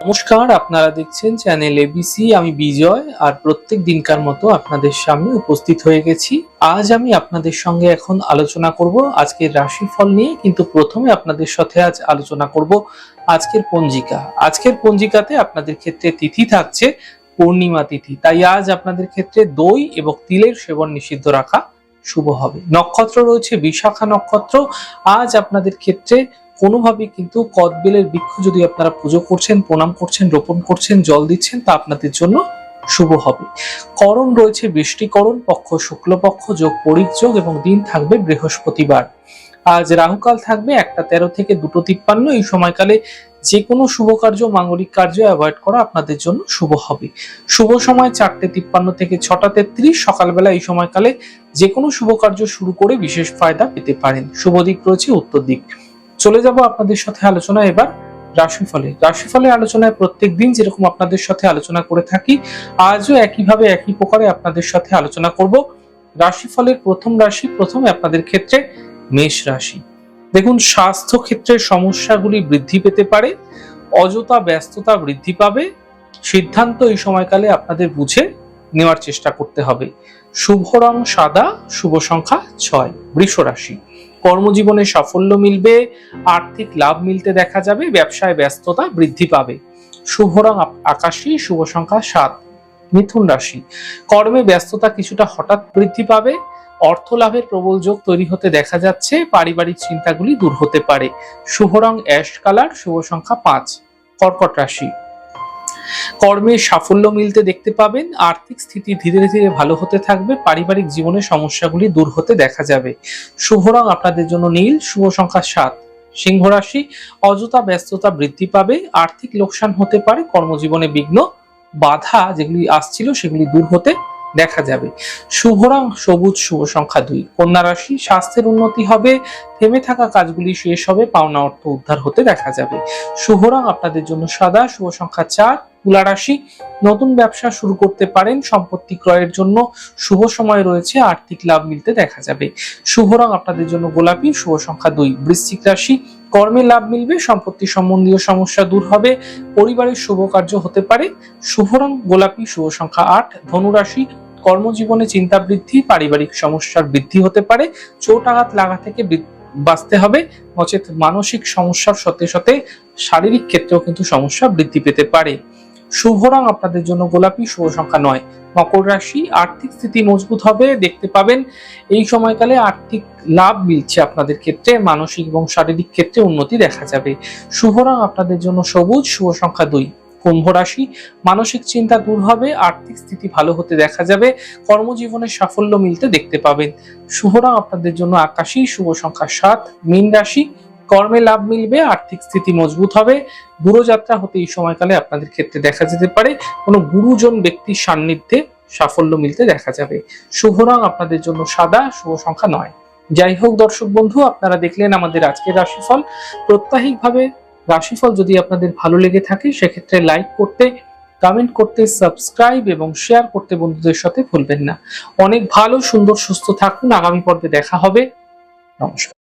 নমস্কার, আপনারা দেখছেন চ্যানেল এবিসি আমি বিজয় আর প্রত্যেক দিনকার মতো আপনাদের সামনে উপস্থিত হয়ে গেছি। আজ আমি আপনাদের সঙ্গে এখন আলোচনা করব আজকের রাশিফল নিয়ে, কিন্তু প্রথমে আপনাদের সাথে আজ আলোচনা করব আজকের পঞ্জিকা। আজকের পঞ্জিকাতে আপনাদের ক্ষেত্রে তিথি থাকছে, পূর্ণিমা তিথি। তাই আজ আপনাদের ক্ষেত্রে দই এবং তিলের সেবন নিষিদ্ধ রাখা শুভ হবে। নক্ষত্র রয়েছে বিশাখা নক্ষত্র। আজ আপনাদের ক্ষেত্রে কোনোভাবে কিন্তু কদবেলের বৃক্ষ যদি আপনারা পুজো করছেন, প্রণাম করছেন, রোপণ করছেন, জল দিচ্ছেন, তা আপনাদের জন্য শুভ হবে। করণ রয়েছে বৃষ্টিকরণ, পক্ষ শুক্লপক্ষ, যোগ পরিযোগ এবং দিন থাকবে বৃহস্পতিবার। আজ রাহুকাল থাকবে একটা তেরো থেকে দুটো তিপ্পান্ন। এই সময়কালে যে কোনো শুভ কার্য, মাঙ্গলিক কার্য অ্যাভয়েড করা আপনাদের জন্য শুভ হবে। শুভ সময় চারটে তিপ্পান্ন থেকে ছটা তেত্রিশ। সকালবেলা এই সময়কালে যে কোনো শুভ কার্য শুরু করে বিশেষ ফায়দা পেতে পারেন। শুভ দিক রয়েছে উত্তর দিক। চলে যাব আপনাদের সাথে আলোচনা এবার রাশিফলে। রাশিফলে আলোচনায় প্রত্যেক দিন যেরকম আপনাদের সাথে আলোচনা করে থাকি, আজও একইভাবে একই প্রকারে আপনাদের সাথে আলোচনা করব। রাশিফলের প্রথম রাশি, প্রথমে আপনাদের ক্ষেত্রে মেষ রাশি। দেখুন, স্বাস্থ্য ক্ষেত্রে সমস্যাগুলি বৃদ্ধি পেতে পারে, অযথা ব্যস্ততা বৃদ্ধি পাবে, সিদ্ধান্ত এই সময়কালে আপনাদের বুঝে নেওয়ার চেষ্টা করতে হবে। শুভ রং সাদা, শুভ সংখ্যা ছয়, বৃষ রাশি। কর্মজীবনে সাফল্য মিলবে, আর্থিক লাভ মিলতে দেখা যাবে, ব্যবসায় ব্যস্ততা বৃদ্ধি পাবে। শুভ রং আকাশী, শুভ সংখ্যা সাত, মিথুন রাশি। কর্মে ব্যস্ততা কিছুটা হঠাৎ বৃদ্ধি পাবে, অর্থ লাভের প্রবল যোগ তৈরি হতে দেখা যাচ্ছে, পারিবারিক চিন্তাগুলি দূর হতে পারে। শুভ রং অ্যাশ কালার, শুভ সংখ্যা পাঁচ, কর্কট রাশি। কর্মে সাফল্য মিলতে দেখতে পাবেন, আর্থিক স্থিতি ধীরে ধীরে ভালো হতে থাকবে, পারিবারিক জীবনের সমস্যাগুলি দূর হতে দেখা যাবে। শুভ রং আপনাদের জন্য নীল, শুভ সংখ্যা সাত। সিংহ রাশি, অযথা ব্যস্ততা বৃদ্ধি পাবে, আর্থিক লোকসান হতে পারে, কর্মজীবনে বিঘ্ন, বাধা যেগুলি আসছিল সেগুলি দূর হতে দেখা যাবে। শুভ রং, সবুজ, শুভ সংখ্যা দুই। কন্যা রাশি, স্বাস্থ্যের উন্নতি হবে, থেমে থাকা কাজগুলি শেষ হবে, পাওনা অর্থ উদ্ধার হতে দেখা যাবে। শুভ রং আপনাদের জন্য সাদা, শুভ সংখ্যা চার। তুলা রাশি, নতুন ব্যবসা শুরু করতে পারেন, সম্পত্তি ক্রয়ের জন্য শুভ সময় রয়েছে, আর্থিক লাভ মিলতে দেখা যাবে। শুভ রং আপনাদের জন্য গোলাপি, শুভ সংখ্যা দুই বৃশ্চিক রাশি। কর্মে লাভ মিলবে, সম্পত্তি সম্বন্ধীয় সমস্যা দূর হবে, পরিবারের শুভ কার্য হতে পারে, শুভ রং গোলাপি, শুভ সংখ্যা আট ধনুরাশি কর্মজীবনে চিন্তা বৃদ্ধি, পারিবারিক সমস্যার বৃদ্ধি হতে পারে, চোট আঘাত লাগা থেকে বাঁচতে হবে, নচেত মানসিক সমস্যার সাথে সাথে শারীরিক ক্ষেত্রেও কিন্তু সমস্যা বৃদ্ধি পেতে পারে। শুভ রং আপনাদের জন্য গোলাপি, শুভ সংখ্যা নয়। মকর রাশি আর্থিক স্থিতি মজবুত হবে, দেখতে পাবেন এই সময়কালে আর্থিক লাভ মিলছে আপনাদের ক্ষেত্রে, মানসিক এবং শারীরিক ক্ষেত্রে উন্নতি দেখা যাবে। শুভ রং আপনাদের জন্য সবুজ, শুভ সংখ্যা দুই। কুম্ভ রাশি, মানসিক চিন্তা দূর হবে, আর্থিক স্থিতি ভালো হতে দেখা যাবে কর্মজীবনে সাফল্য মিলতে দেখতে পাবেন। শুভ রং আপনাদের জন্য আকাশী, শুভ সংখ্যা সাত। মীন রাশি কর্মে লাভ মিলবে, আর্থিক স্থিতি মজবুত হবে। দূরযাত্রা হতে এই সময়কালে আপনাদের ক্ষেত্রে দেখা যেতে পারে। কোনো গুরুজন ব্যক্তির সান্নিধ্যে সাফল্য মিলতে দেখা যাবে। শুভ রং আপনাদের জন্য সাদা, শুভ সংখ্যা নয়। যাই হোক দর্শক বন্ধু, আপনারা দেখলেন আমাদের আজকের রাশিফল। প্রত্যাহিকভাবে রাশিফল যদি আপনাদের ভালো লেগে থাকে, সেক্ষেত্রে লাইক করতে, কমেন্ট করতে, সাবস্ক্রাইব এবং শেয়ার করতে বন্ধুদের সাথে ভুলবেন না। অনেক ভালো, সুন্দর, সুস্থ থাকুন। আগামী পর্বে দেখা হবে। নমস্কার।